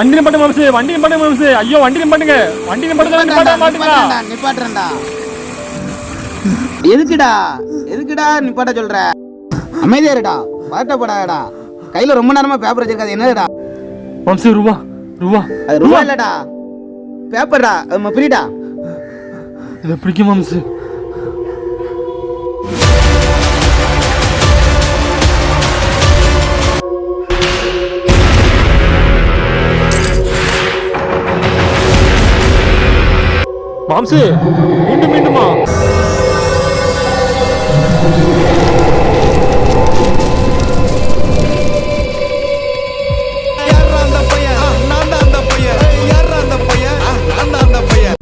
வண்டி நிப்பாட்டு மாம்சு வண்டி நிப்பாட்டு மாம்சு. ஐயோ வண்டி நிப்பாட்டுங்க வண்டி நிப்பாட்டு நிப்பாட்ட மாட்டீங்களா? நிப்பாட்டுறேன்டா, எதுக்குடா எதுக்குடா நிப்பாட்ட சொல்ற? அமைதியா இருடா பதட்டப்படாதடா கையில ரொம்ப நேரமா பேப்பர் வச்சிருக்காது என்னதுடா? மாம்சு ரூபா ரூபா அது ரூபா இல்லடா. பேப்பர்டா பிரிடா. இதை பிடிக்கும் மாம்சு. தான் அந்த பையன்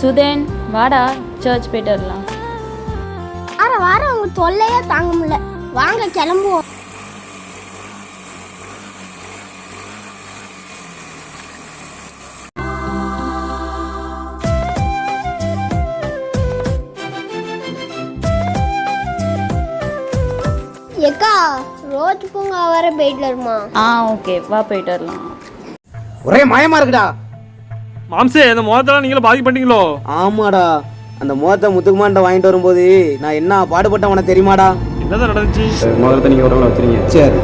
சுதேன் வாடா சர்ச் போயிட்டு வரலாம். வார வாரம் உங்க தொல்லையே தாங்க முடியல. வாங்க கிளம்புவோம். ரோஜ் பூங்கா வர போயிட்டு வருமா? ஆ ஓகே வா போயிட்டு வரலாம். ஒரே மயமா இருக்குடா. மாம்சு இந்த முகத்தெல்லாம் நீங்களும் பாதிக்கப்பட்டீங்களோ ஆமாடா. அந்த முகத்தை முத்துக்குமான்ட்ட வாங்கிட்டு வரும்போது நான் என்ன பாடுபட்டேன் உனக்கு தெரியுமாடா? என்னதான் நடந்துச்சு? முதல்ல நீங்கள் உடம்புல வச்சுருங்க. சரி.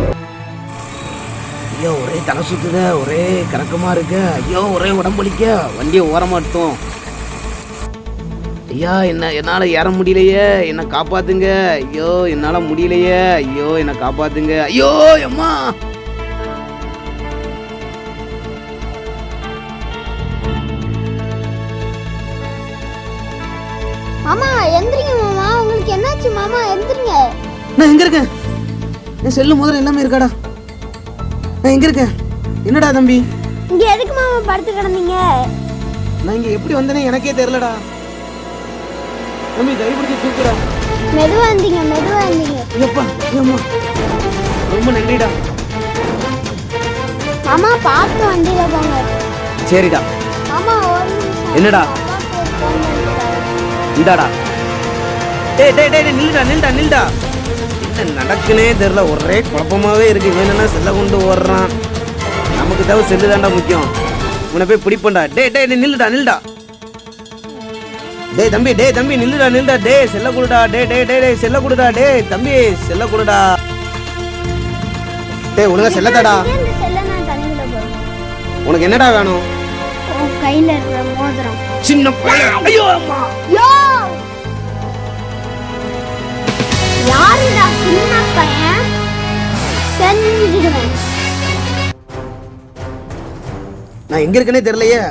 ஐயோ ஒரே தலை சுத்துத ஒரே கறக்கமா இருக்கு. ஐயோ ஒரே உடம்பளிக்க வண்டியை ஓரமாட்டோம் ஐயா என்ன என்னால ஏற முடியலையே. என்ன காப்பாத்துங்க. ஐயோ என்னால முடியலையே. ஐயோ என்ன காப்பாத்துங்க. ஐயோ அம்மா. மாமா எந்திரிங்க மாமா. உங்களுக்கு என்னாச்சு மாமா? எந்திரிங்க. நான் எங்க இருக்கேன்? என் செல்லு முதல்ல எல்லாமே இருக்காடா? நான் எங்க இருக்கேன்? என்னடா தம்பி? இங்க எதுக்கு மாமா படுத்து கிடந்தீங்க? நான் இங்க எப்படி வந்தேனே எனக்கே தெரியலடா. தம்பி கை பிடிச்சி தூக்குடா. மெதுவா இருந்தீங்க மெதுவா இருந்தீங்க ஐயப்பா ஐயம்மா ரொம்ப நன்றிடா. மாமா பார்த்து வண்டியில போங்க. சரிடா. மாமா ஒரு நிமிஷம். என்னடா? இந்தாடா. டேய் டேய் டேய் டேய், நில்லுடா நில்லுடா நில்லுடா. என்ன நடக்குனே தெரியல. ஒரே குழப்பமாவே இருக்கு. என்ன செல்ல கொண்டு ஓடுறான். நமக்கு தேவை செல்லு தான்டா முக்கியம். உன்னை போய் பிடிப்பண்டா டேய் டேய் டேய், நில்லுடா நில்லுடா. டேய் தம்பி டேய் தம்பி நில்லுடா நில்லுடா டேய் செல்ல கொடுடா டேய் டேய் டேய் டேய் செல்ல கொடுடா டேய் தம்பி செல்ல கொடுடா டேய் ஒழுங்கா செல்லத்தாடா. ஏன் இந்த செல்லை நான் தண்ணியில போடுறேன். உனக்கு என்னடா வேணும்? கையில இருக்கிற மோதிரம். சின்ன பையன். ஐயோ அம்மா. யோ! யாருடா சின்ன பையன்? செஞ்சிடுவேன். நான் எங்க இருக்கேனே தெரியலையே.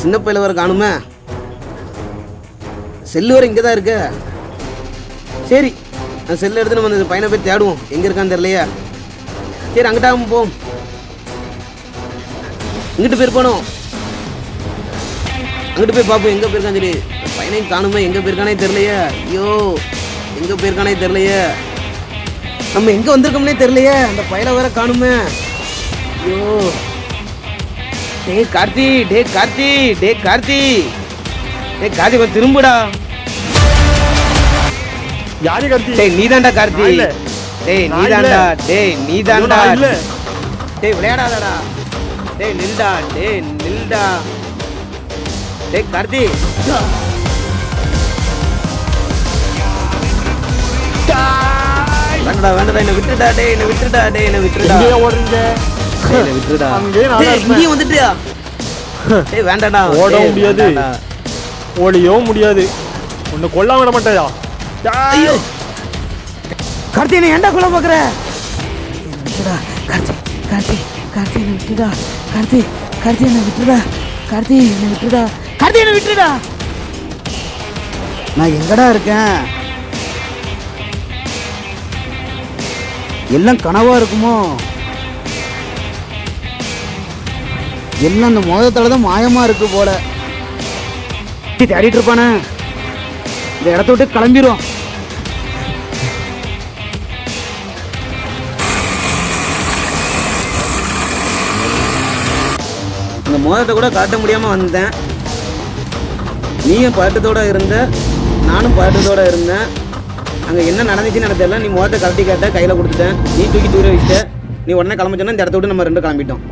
சின்ன பையில வர காணுமே. செல்லு வர இங்கே தான் இருக்க. சரி நான் செல்லு எடுத்து நம்ம அந்த பையனை போய் தேடுவோம். எங்க இருக்கான்னு தெரியலையா. சரி அங்கிட்டாகவும் போம் இங்கிட்டு போயிருப்பானோ அங்கிட்டு போய் பார்ப்போம் எங்க போயிருக்கான்னு சொல்லி. பையனையும் காணுமே எங்க போயிருக்கானே தெரியலையே. ஐயோ எங்க போயிருக்கானே தெரியலையே. நம்ம எங்க வந்திருக்கோம்னே தெரியலையே. அந்த பையனை வேற காணுமே. ஐயோ. டே கார்த்தி டே கார்த்தி டே கார்த்தி. டேய் கார்த்தி கொஞ்சம் திரும்புடா. யாரு கார்த்தி டேய் நீதான்டா கார்த்தி டேய் நீதான்டா. டேய் நீ தான்டா டேய் விளையாடாதடா. டேய் நில்டா. டேய் நில்டா. டேய் கார்த்தி வேண்டடா வேண்டடா என்ன விட்டுடா டேய் என்ன விட்டுடா டேய் என்ன விட்டுடா எங்கே ஓடுறீங்க. என்ன விட்டுடா அங்கே நான் இங்கே வந்துட்டியா? டேய் வேண்டடா. ஓட முடியாது. ஓடியோ முடியாது. உன்னை கொல்லாம விட மாட்டேயா? ஐயோ. கார்த்தி என்ன ஏன்டா கொல்ல பாக்குற விட்டுடா கார்த்தி கார்த்தி கார்த்தி என்ன விட்டுடா. கார்த்தி கார்த்தி என்ன விட்டுடா. கார்த்தி என்ன விட்டுடா. கார்த்தி என்ன விட்டுடா. நான் எங்கடா இருக்கேன்? எல்லாம் கனவா இருக்குமோ? எல்லாம் அந்த மோதத்தால தான் மாயமா இருக்கு போல. தேடிட்டு இருப்பானே. இந்த இடத்த விட்டு கிளம்பிரும். அந்த மோதத்தை கூட காட்ட முடியாம வந்தேன். நீயும் பாட்டத்தோட இருந்த நானும் பாட்டத்தோட இருந்தேன். அங்கே என்ன நடந்துச்சுன்னு எனக்கு தெரியல. நீ மோதத்தை கழட்டி கேட்ட கையில் கொடுத்துட்டேன். நீ தூக்கி தூர வச்சுட்ட. நீ உடனே கிளம்ப சொன்னா இந்த இடத்த விட்டு நம்ம ரெண்டும் கிளம்பிட்டோம்.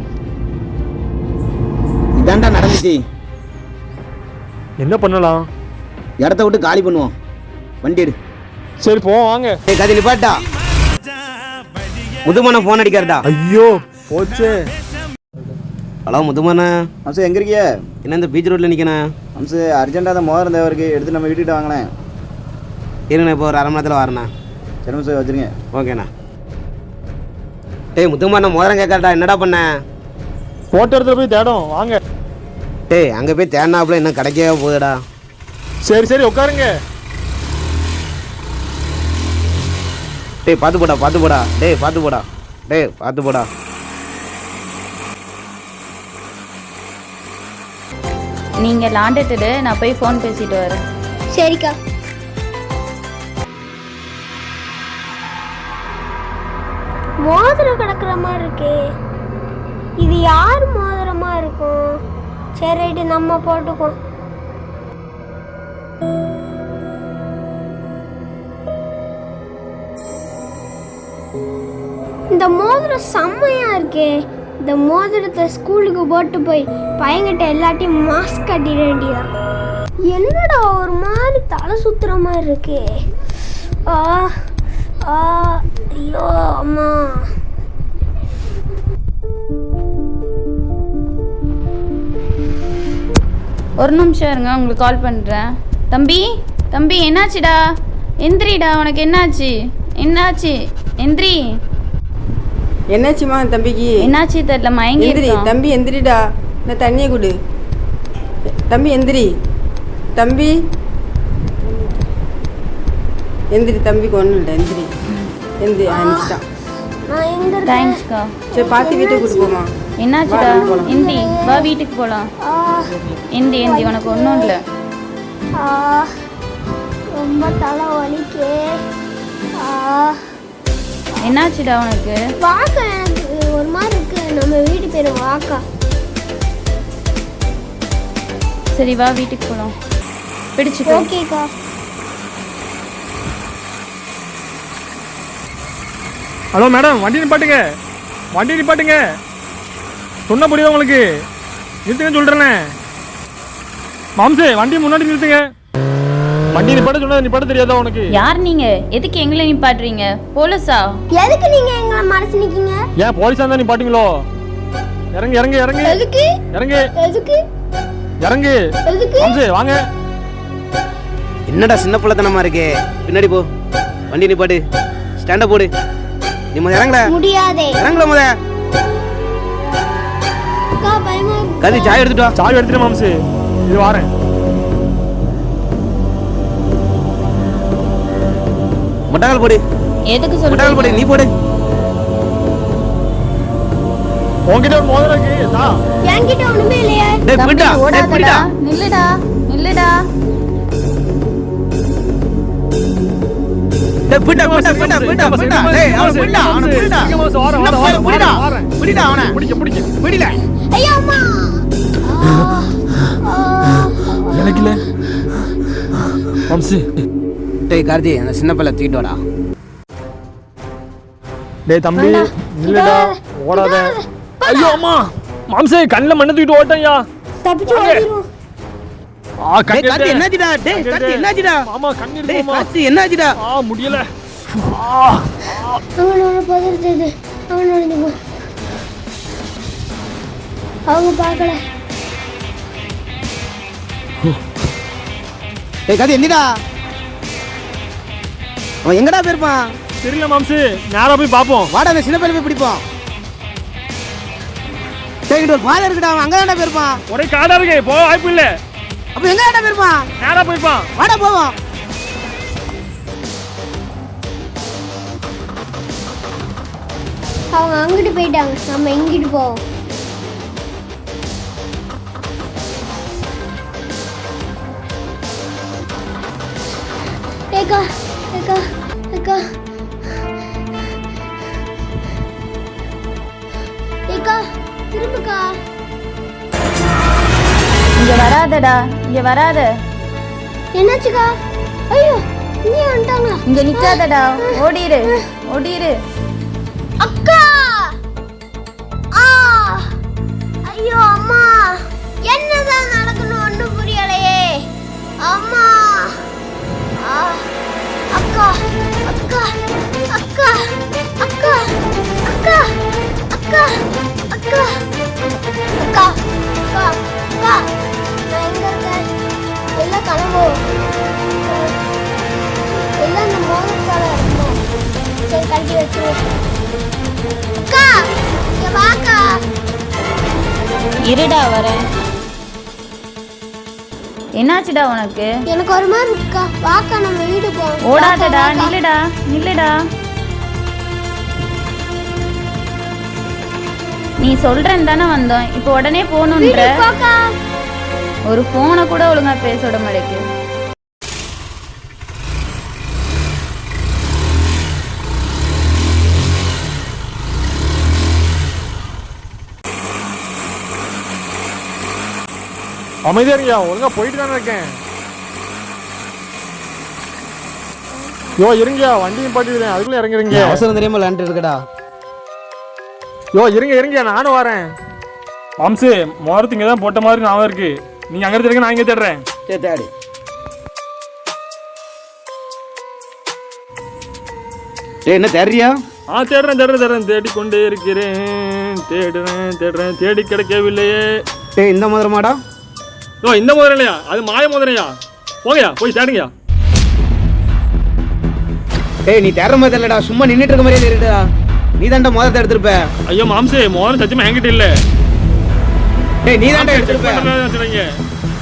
இதாண்டா நடந்துச்சு. என்ன பண்ணலாம்? இடத்த விட்டு காலி பண்ணுவோம். வண்டி எடு. சரி போவோம் வாங்க. ஏய் கதை நிப்பாட்டா? முதுமனை ஃபோன் அடிக்காருடா ஐயோ போச்சே. ஹலோ முதுமனை அம்சு எங்க இருக்கிய? என்ன இந்த பீச் ரோட்டில் நிற்கணும் அம்சு அர்ஜென்ட்டாக தான் மோதிரம் தேவைக்கு எடுத்து நம்ம வீட்டுக்கிட்ட வாங்கினேன். இருங்கண்ணா இப்போ ஒரு அரை மணி நேரத்தில் வரேண்ணா. சரி அம்சு வச்சுருங்க. ஓகேண்ணா. டேய் முத்துமாண்ணா மோதிரம் கேட்கறடா என்னடா பண்ண? போட்ட இடத்துல போய் தேடும் வாங்க. டேய் அங்கே போய் தேடினாப்புல இன்னும் கிடைக்கவே போகுதுடா. சரி சரி உட்காருங்க. டேய் பார்த்து போடா பார்த்து போடா. டேய் பார்த்து போடா. டேய் பார்த்து போடா. நீங்கள் லாண்டுட்டு நான் போய் ஃபோன் பேசிட்டு வரேன். சரிக்கா. மோதிரம் கிடக்குற மாதிரி இருக்கே. இது யார் மோதிரமா இருக்கும்? சரி ரைட்டு நம்ம போட்டுக்கோ இந்த மோதிரம் செம்மையா இருக்கே. இந்த மோதிரத்தை ஸ்கூலுக்கு போட்டு போய் பையன்கிட்ட எல்லாத்தையும் மாஸ்க் கட்டிட வேண்டியதான் என்னடா ஒரு மாதிரி தலை சுத்துற மாதிரி இருக்கே? ஆ ஆ ஐயோ அம்மா. ஒரு நிமிஷம் இருங்க உங்களுக்கு கால் பண்ணுறேன் தம்பி தம்பி என்னாச்சுடா? எந்திரிடா உனக்கு என்னாச்சு? என்னாச்சு? எந்திரி. என்னாச்சுமா தம்பிக்கு? என்னாச்சு தெரியல மயங்கி எந்திரி. தம்பி எந்திரிடா. இந்த தண்ணியை கொடு. தம்பி எந்திரி. தம்பி. எந்திரி தம்பிக்கு ஒன்றும் இல்லை எந்திரி. எந்திரி இருக்கேன்? தேங்க்ஸ்க்கா. சரி பார்த்து வீட்டுக்கு கூட்டு போமா என்னாச்சுடா? எந்தி வா வீட்டுக்கு போகலாம் ஆ எந்தி எந்தி உனக்கு ஒன்றும் இல்லை. ஆ ரொம்ப தலை வலிக்கே. ஆ. என்னாச்சுடா உனக்கு? வாக்கா எனக்கு ஒரு மாதிரி இருக்கு. நம்ம வீட்டு பேர் வாக்கா. சரி வா வீட்டுக்கு போகலாம் பிடிச்சிக்கோ. ஓகேக்கா. ஹலோ மேடம் வண்டி நிப்பாட்டுங்க. வண்டி நிப்பாட்டுங்க. சொன்ன புரியுதா உங்களுக்கு? நிறுத்துங்க சொல்கிறேனே மாம்சு வண்டி முன்னாடி நிறுத்துங்க. வண்டி நிப்பாட்ட சொன்னா நிப்பாட்ட தெரியாதா உனக்கு? யார் நீங்க? எதுக்கு எங்களை நிப்பாட்டுறீங்க? போலீஸா? எதுக்கு நீங்க எங்களை மறைச்சு நிக்கீங்க? ஏன் போலீஸா இருந்தா நிப்பாட்டுங்களோ இறங்கு இறங்கு இறங்கு. எதுக்கு? இறங்கு. எதுக்கு? இறங்கு. எதுக்கு? மாம்சு வாங்க. என்னடா சின்ன பிள்ளைத்தனமா இருக்கே? பின்னாடி போ. வண்டி நிப்பாட்டு. ஸ்டாண்டப் போடு. நீ முத இறங்கல முடியாதே. இறங்கல முத. கதி சாய் எடுத்துட்டு வா. சாவி எடுத்துட்டு மாம்சு. இது வாரேன். முட்டாங்கல் போடு. எதுக்கு முட்டாங்கல் போடு சொல்றீங்க நீ போடு. உன்கிட்ட ஒரு மோதிரம் இருக்கு தா. என்கிட்ட ஒண்ணுமே இல்லையே. டேய் பிடிடா டேய் பிடிடா நில்லுடா நில்லுடா. டேய் பிடிடா பிடிடா பிடிடா பிடிடா பிடிடா டேய் அவன பிடிடா அவன பிள்ளை, பிடிடா வாரேன், வாரேன். பிடிடா அவன. பிடிக்க பிடிக்க. பிடில ஐயா அம்மா. எனக்கு இல்ல. மாம்சு டேய் கார்த்தி அந்த சின்ன பிள்ளை தூக்கிட்டு வாடா. டேய் தம்பி நில்லுடா. ஓடாத. ஐயோ அம்மா. மாம்சே கண்ணுல மண்ணை தூக்கிட்டு ஓட்டேன்யா. தப்பிச்சு. ஓடிரும். ஆ டேய் கார்த்தி கண்ணு என்னாச்சுடா? டேய் கார்த்தி என்னாச்சுடா? ஆமா கண்ணு டேய் கார்த்தி என்னாச்சுடா? ஆ முடியல. அவனோட பதறது அவனோட இந்த போ- அவங்க பார்க்கல. ஏய் கதி எந்திடா அவன் எங்கடா போயிருப்பான்? தெரியல மாம்சு. நேரா போய் பார்ப்போம். வாடா அந்த சின்ன பையனை போய் பிடிப்போம். டேய் இங்கிட்ட ஒரு பாதை இருக்குடா அவன் அங்கே தான்டா போயிருப்பான். ஒரே காடா இருக்கு போக வாய்ப்பு இல்ல. அப்போ எங்க தான்டா போயிருப்பான்? நேரா போய்ப்பான் வாடா போவோம். அவங்க அங்கிட்டு போயிட்டாங்க. நம்ம இங்கிட்டு போவோம். ஏக்கா வராதடா இங்க வராத என்னாச்சுக்கா ஐயோ இங்கே வந்துட்டாங்களா இங்க நிக்காதடா ஓடிரு ஓடிரு அக்கா ஆ ஐயோ அம்மா என்னதான் நடக்கணும் ஒன்றும் புரியலையே அம்மா அக்கா அக்கா அக்கா அக்கா அக்கா அக்கா அக்கா அக்கா அக்கா அக்கா கனவு எல்லாம் இந்த மோதத்தால இருக்கணும் சரி கட்டி வச்சிருவோம் அக்கா இங்க வாக்கா. இருடா வரேன். என்னாச்சுடா உனக்கு? எனக்கு ஒரு மாதிரி இருக்கா வாக்கா நம்ம வீடு போவோம் ஓடாதடா நில்லுடா நில்லுடா. நீ சொல்றேன்னு தானே வந்தோம். இப்போ உடனே போகணுன்ற. வாக்கா ஒரு ஃபோனை கூட ஒழுங்கா பேச விட மாட்டேக்கு. அமைதியா இருக்கியா ஒழுங்கா போயிட்டு தானே இருக்கேன். யோ இருங்கயா வண்டியும் பாட்டிக்கிறேன் அதுக்குள்ள இறங்குறீங்க அவசரம் தெரியாம விளாண்டு இருக்கடா யோ இருங்க இருங்க நானும் வரேன். மாம்சு மோரத்து இங்கே தான் போட்ட மாதிரி ஞாபகம் இருக்கு. நீங்க அங்க இருக்க நான் இங்கே தேடுறேன். சரி தேடி. டேய் என்ன தேடுறியா? ஆ தேடுறேன் தேடுறேன் தேடுறேன். தேடிக்கொண்டே இருக்கிறேன். தேடுறேன் தேடுறேன். தேடி கிடைக்கவில்லையே. டேய் இந்த மதுரமாடா? யோ இந்த முதலையா அது மாய முதலையா போங்கயா போய் தேடுங்கயா டேய் நீ தேடுற மாதிரி தெரியலடா. சும்மா நின்னுட்டு இருக்க மாதிரியே தெரியுடா நீ தான்டா மோதத்தை எடுத்திருப்ப. ஐயோ மாம்சே மோதிரம் சத்தியமா என்கிட்ட இல்ல. டேய் நீ தான்டா செக்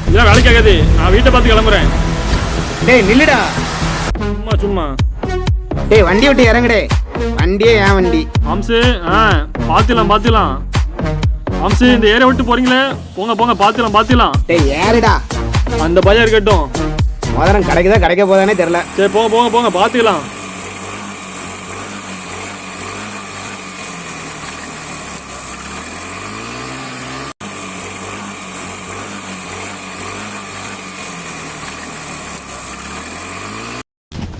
இதெல்லாம் வேலைக்கு ஆகாது. நான் வீட்டை பார்த்து கிளம்புறேன். டேய் நில்லுடா. சும்மா சும்மா. டேய் வண்டி விட்டு இறங்குடே. வண்டியே ஏன் வண்டி. மாம்சு ஆ பார்த்துலாம் பார்த்துலாம் மாம்சு இந்த ஏரியா விட்டு போறீங்களே? போங்க போங்க பார்த்துலாம் பார்த்துலாம் டேய் ஏறுடா அந்த பயம் இருக்கட்டும். மோதிரம் கிடைக்குதா கிடைக்க போதானே தெரியல. சரி போங்க போங்க போங்க பார்த்துக்கலாம்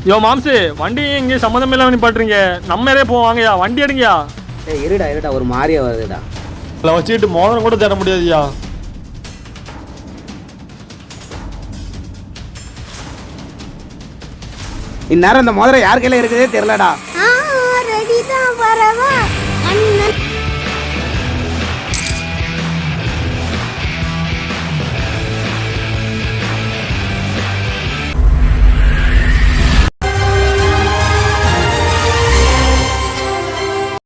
யோ மாம்சு வண்டி இங்கே சம்மந்தம் இல்லாம நிப்பாட்டுறீங்க. நம்ம ஏரியா போவாங்கய்யா வண்டி எடுங்கயா டேய் இருடா இருடா ஒரு மாதிரியா வருதுடா. இல்லை வச்சுக்கிட்டு மோதிரம் கூட தேட முடியாதுயா இந்நேரம் இந்த மோதிரம் யார் கையில இருக்குதே தெரியலடா. ஆ ரெடி தான் வரவா அண்ணன்.